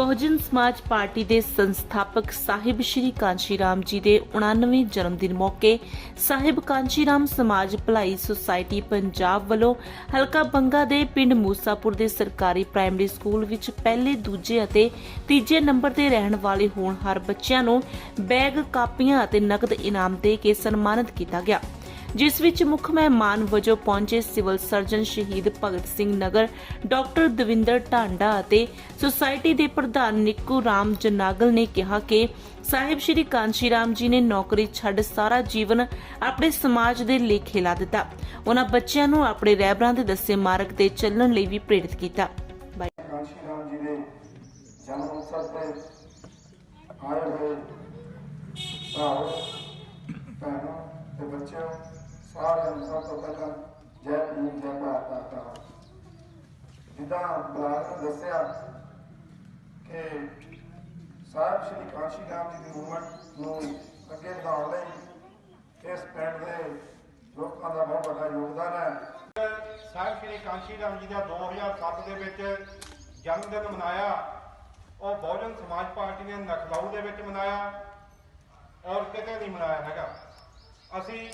ਬਹੁਜਨ ਸਮਾਜ ਪਾਰਟੀ ਦੇ ਸੰਸਥਾਪਕ ਸਾਹਿਬ ਸ਼੍ਰੀ ਕਾਂਸ਼ੀ ਰਾਮ ਜੀ ਦੇ 99ਵੇਂ ਜਨਮ ਦਿਨ ਮੌਕੇ ਸਾਹਿਬ ਕਾਂਸ਼ੀ ਰਾਮ ਸਮਾਜ ਭਲਾਈ ਸੁਸਾਇਟੀ ਪੰਜਾਬ ਵੱਲੋਂ ਹਲਕਾ ਬੰਗਾ ਦੇ ਪਿੰਡ ਮੂਸਾਪੁਰ ਦੇ ਸਰਕਾਰੀ ਪ੍ਰਾਇਮਰੀ ਸਕੂਲ ਵਿੱਚ ਪਹਿਲੇ, ਦੂਜੇ ਅਤੇ ਤੀਜੇ ਨੰਬਰ ਤੇ ਰਹਿਣ ਵਾਲੇ ਹੋਣਹਾਰ ਬੱਚਿਆਂ ਨੂੰ ਬੈਗ, ਕਾਪੀਆਂ ਅਤੇ ਨਕਦ ਇਨਾਮ ਦੇ ਕੇ ਸਨਮਾਨਿਤ ਕੀਤਾ ਗਿਆ। ਜਿਸ ਵਿੱਚ ਮੁੱਖ ਮਹਿਮਾਨ ਵਜੋਂ ਪਹੁੰਚੇ civil surgeon Shaheed Bhagat Singh Nagar, doctor Davinder Dhanda ਅਤੇ ਸੁਸਾਇਟੀ ਦੇ ਪ੍ਰਧਾਨ ਨਿੱਕੂ ਰਾਮ ਜਨਾਗਲ ਨੇ ਕਿਹਾ ਕਿ ਸਾਹਿਬ ਸ਼੍ਰੀ ਕਾਂਸ਼ੀ ਰਾਮ ਜੀ ਨੇ ਨੌਕਰੀ ਛੱਡ ਸਾਰਾ ਜੀਵਨ ਆਪਣੇ ਸਮਾਜ ਦੇ ਲੇਖੇ ਲਾ ਦਿੱਤਾ। ਉਹਨਾਂ ਬੱਚਿਆਂ ਨੂੰ ਆਪਣੇ ਰਹਿਬਰਾਂ ਦੇ ਦੱਸੇ ਮਾਰਗ ਤੇ ਚੱਲਣ ਲਈ ਵੀ ਪ੍ਰੇਰਿਤ ਕੀਤਾ। ਬਾਈ ਜੀ ਦੇ ਜਨਮ ਉਤਸਵ ਤੇ ਆਏ ਹੋਏ ਭਰਾਓ ਸਾਰਿਆਂ ਨੂੰ ਸਭ ਤੋਂ ਪਹਿਲਾਂ ਜੈ ਭੀਮ, ਜੈ ਭਾਰਤ ਹਾਂ ਜਿੱਦਾਂ ਬਲਾਕ ਨੇ ਦੱਸਿਆ ਕਿ ਸਾਹਿਬ ਸ਼੍ਰੀ ਕਾਂਸ਼ੀ ਰਾਮ ਜੀ ਦੀ ਮੂਵਮੈਂਟ ਨੂੰ ਅੱਗੇ ਵਧਾਉਣ ਲਈ ਇਸ ਪਿੰਡ ਦੇ ਲੋਕਾਂ ਦਾ ਬਹੁਤ ਵੱਡਾ ਯੋਗਦਾਨ ਹੈ। ਸਾਹਿਬ ਸ਼੍ਰੀ ਕਾਂਸ਼ੀ ਰਾਮ ਜੀ ਦਾ 2007 ਦੇ ਵਿੱਚ ਜਨਮ ਦਿਨ ਮਨਾਇਆ। ਉਹ ਬਹੁਜਨ ਸਮਾਜ ਪਾਰਟੀ ਨੇ ਨਖਲਾਊ ਦੇ ਵਿੱਚ ਮਨਾਇਆ ਔਰ ਕਿਤੇ ਨਹੀਂ ਮਨਾਇਆ ਹੈਗਾ। ਅਸੀਂ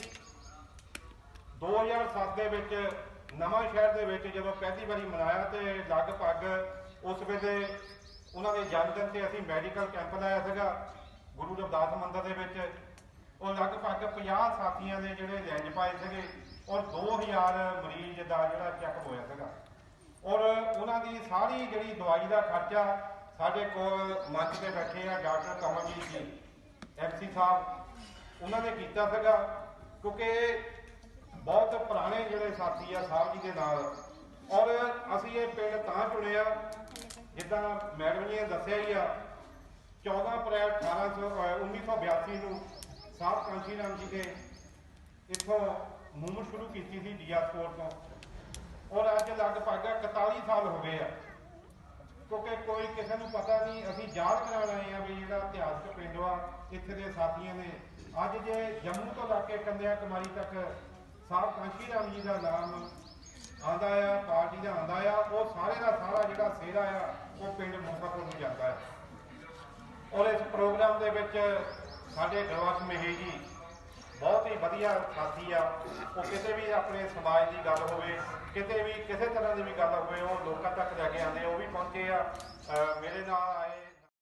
2007 ਦੇ ਵਿੱਚ, ਨਵਾਂ ਸ਼ਹਿਰ ਦੇ ਵਿੱਚ ਜਦੋਂ ਪਹਿਲੀ ਵਾਰੀ ਮਨਾਇਆ ਤੇ ਲਗਭਗ ਉਸ ਵੇਲੇ ਉਹਨਾਂ ਦੇ ਜਨਮ ਦਿਨ ਤੇ ਅਸੀਂ ਮੈਡੀਕਲ ਕੈਂਪ ਲਾਇਆ ਸੀਗਾ, ਗੁਰੂ ਰਵਿਦਾਸ ਮੰਦਿਰ ਦੇ ਵਿੱਚ। ਉਹ ਲਗਭਗ 50 ਸਾਥੀਆਂ ਦੇ ਜਿਹੜੇ ਲੈਂਜ ਪਾਏ ਸੀਗੇ ਔਰ 2000 ਮਰੀਜ਼ ਦਾ ਜਿਹੜਾ ਚੈੱਕ ਹੋਇਆ ਸੀਗਾ। ਔਰ ਉਹਨਾਂ ਦੀ ਸਾਰੀ ਜਿਹੜੀ ਦਵਾਈ ਦਾ ਖਰਚਾ ਸਾਡੇ ਕੋਲ ਮੰਚ ਤੇ ਬੈਠੇ ਆ ਡਾਕਟਰ ਕਮਲਜੀਤ ਜੀ ਐਮਸੀ ਸਾਹਿਬ, ਉਹਨਾਂ ਨੇ ਕੀਤਾ ਸੀਗਾ, ਕਿਉਂਕਿ ਬਹੁਤ ਪੁਰਾਣੇ ਜਿਹੜੇ ਸਾਥੀ ਆ, ਸਾਹਿਬ ਜੀ ਦੇ ਨਾਲ। ਔਰ ਅਸੀਂ ਇਹ ਪਿੰਡ ਤਾਂ ਚੁਣਿਆ, ਜਿੱਦਾਂ ਮੈਡਮ ਜੀ ਨੇ ਦੱਸਿਆ ਹੀ ਆ 14 ਅਪ੍ਰੈਲ 1800 ਅਹ 1982 ਨੂੰ ਸਾਹਿਬ ਕਾਂਸ਼ੀ ਰਾਮ ਜੀ ਨੇ ਇੱਥੋਂ ਮੂਵਮੈਂਟ ਸ਼ੁਰੂ ਕੀਤੀ ਸੀ ਡੀਆਸਪੋਰਟ ਤੋਂ। ਔਰ ਅੱਜ ਲਗਭਗ 41 ਸਾਲ ਹੋ ਗਏ ਆ। ਕਿਉਂਕਿ ਕੋਈ ਕਿਸੇ ਨੂੰ ਪਤਾ ਨਹੀਂ, ਅਸੀਂ ਯਾਦ ਕਰਾਉਣ ਆਏ ਆ ਵੀ ਜਿਹੜਾ ਇਤਿਹਾਸਕ ਪਿੰਡ ਵਾ, ਇੱਥੇ ਦੇ ਸਾਥੀਆਂ ਨੇ। ਅੱਜ ਜੇ ਜੰਮੂ ਤੋਂ ਲੈ ਕੇ ਕੰਨਿਆ ਕੁਮਾਰੀ ਤੱਕ ਸਾਹਿਬ ਕਾਂਸ਼ੀ ਰਾਮ ਜੀ ਦਾ ਨਾਮ ਆਂਦਾ ਆ ਪਾਰਟੀ ਦਾ ਆਂਦਾ ਆ ਉਹ ਸਾਰੇ ਦਾ ਸਾਰਾ ਜਿਹੜਾ ਸੇਰਾ ਆ ਉਹ ਪਿੰਡ ਮੁਸਾਫਰ ਨੂੰ ਜਾਂਦਾ ਆ। ਔਰ ਇਸ ਪ੍ਰੋਗਰਾਮ ਦੇ ਵਿੱਚ ਸਾਡੇ ਗਰਵਾਸ ਮਹੇ ਜੀ ਬਹੁਤ ਹੀ ਵਧੀਆ ਸਾਥੀ ਆ। ਉਹ ਕਿਤੇ ਵੀ ਆਪਣੇ ਸਮਾਜ ਦੀ ਗੱਲ ਹੋਵੇ ਕਿਤੇ ਵੀ ਕਿਸੇ ਤਰ੍ਹਾਂ ਦੀ ਵੀ ਗੱਲ ਹੋਵੇ ਉਹ ਲੋਕਾਂ ਤੱਕ ਲੈ ਕੇ ਆਉਂਦੇ ਆ, ਉਹ ਵੀ ਪਹੁੰਚੇ ਆ। ਮੇਰੇ ਨਾਲ ਆਏ